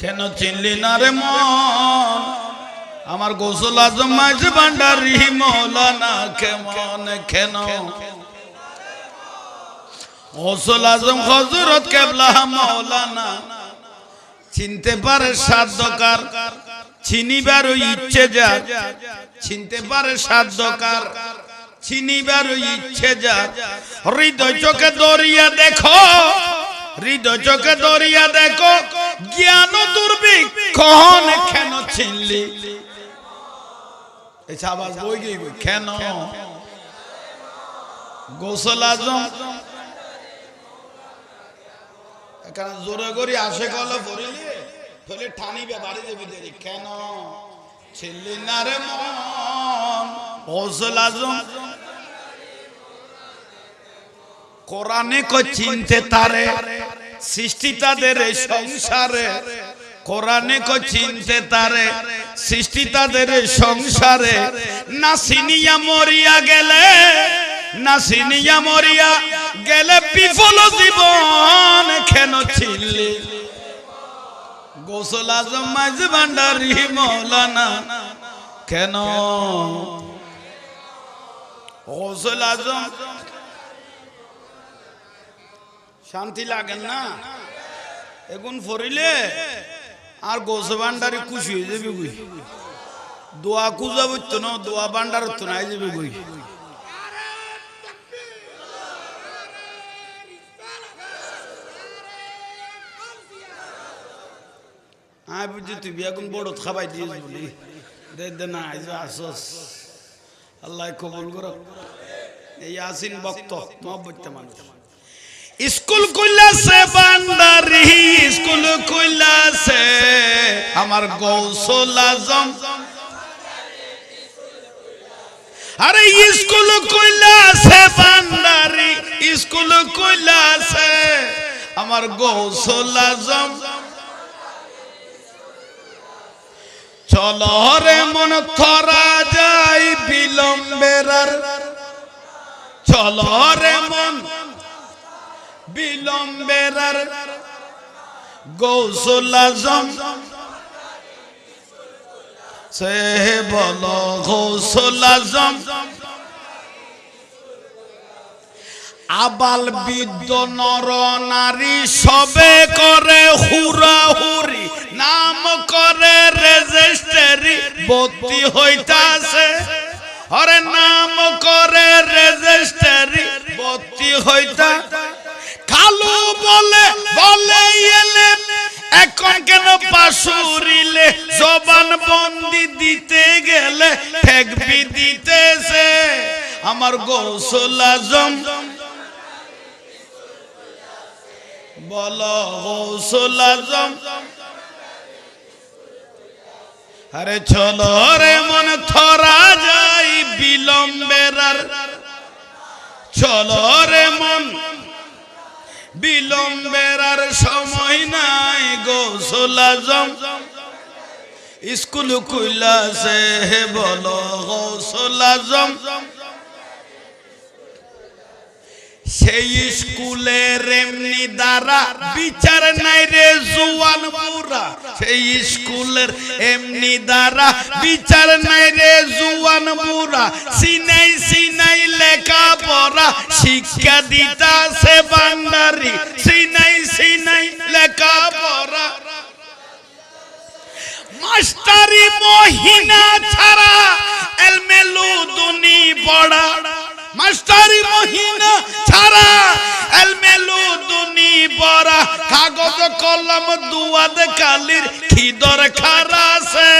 কেন চিনলি না রে মন? আমার গোসল আজম মাঝ ভান্ডারি মৌলানা কেমন, কেন? গোসল আজম হজরত কেবলা মৌলানা। চিনতে পারে সাধ্যকার চিনিবার ইচ্ছে যা। চিনতে পারে সাধ্যকার চিনিবার ইচ্ছে যা। হৃদয় চোখে দরিয়া দেখো, হৃদয় চোখে দরিয়া দেখো। জ্ঞান দুর্ভিক কখন কেন চিনলি? এই আবার বই গই কেন? গোসল আজম। এখানে জোরে করি আসে কলে পড়িলি ফেলে ঠানিবে বাড়ি দেবি দেরি। কেন? ছিল্লি না রে মন? গোসল আজম। কোরআনে কো চিনতে তারে। সৃষ্টি তাদের সংসারে। কোরআনে কো চিনতে তারে, সৃষ্টি তাদের সংসারে। না সিনিয়া মরিয়া গেলে না সিনিয়া মরিয়া গেলে বিফল জীবন কেন ছিলি? গোসল আজম মাঝ ভান্ডারি মৌলানা, কেন? গোসল আজম শান্তি লাগেন না। এগুন ফরিলে আর গোস ভান্ডারি খুশি হয়ে যাবে গুই দোয়া খুঁজা বুঝতো না, দোয়া ভান্ডার তো না যাবে গুই আয় বুঝছি তুই বেগুন বড় খাবাই দিয়েছ বলি? দে না আইজ আসস আল্লাহ কবুল কর। এই আসিন বক্ত মহব্বত মানুষ। স্কুল কইলাছে বান্দারি, স্কুল কইলাছে আমার গৌসল আজম। আরে স্কুল কইলাছে বান্দারি, স্কুল কইলাছে আমার গৌসল আজম। চলো রে মন থরা যাই বিলম্বের চলো রে বিলম্বের গৌসল আজম। সে বল আজম। আবাল বিদ্য নর নারী সবে করে হুরা হুরি নাম করে রেজিস্ট্রি, ভর্তি হইতাছে। আরে নাম করে রেজিস্ট্রি, ভর্তি হইতা বলে এলে, এখন কেন পাশুরিলে জবান বন্দি দিতে গেলে ঠেকবি দিতেছে? আমার গৌসল আজম। বল গৌসল আজম। আরে চলো রে মন থরা যাই বিলম্বের চলো রে মন বিলম্বের আর সময় নাই গৌসল আজম স্কুল খুইলাছে বলো গৌসল আজম সেই স্কুলের এমনি দ্বারা বিচার নাই রে জুয়ান বুড়া। সেই স্কুলের এমনি দ্বারা বিচার নাই রে জুয়ান বুড়া। সিনাই সিনাই লেখা পড়া শিক্ষা দিতাছে বান্ডারি সিনাই সিনাই লেখা পড়া। মাস্টারি মহিনা ছাড়া এলমেলু দুনি বড়া মাস্টারি মহিনা ছাড়া এলমেলু দুনি বড়া কাগজ, কলম, দুয়াদ, কালির দরকার আছে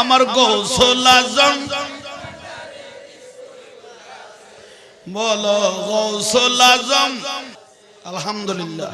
আমার গৌসল আজম বলো গৌসল আজম। আলহামদুলিল্লাহ।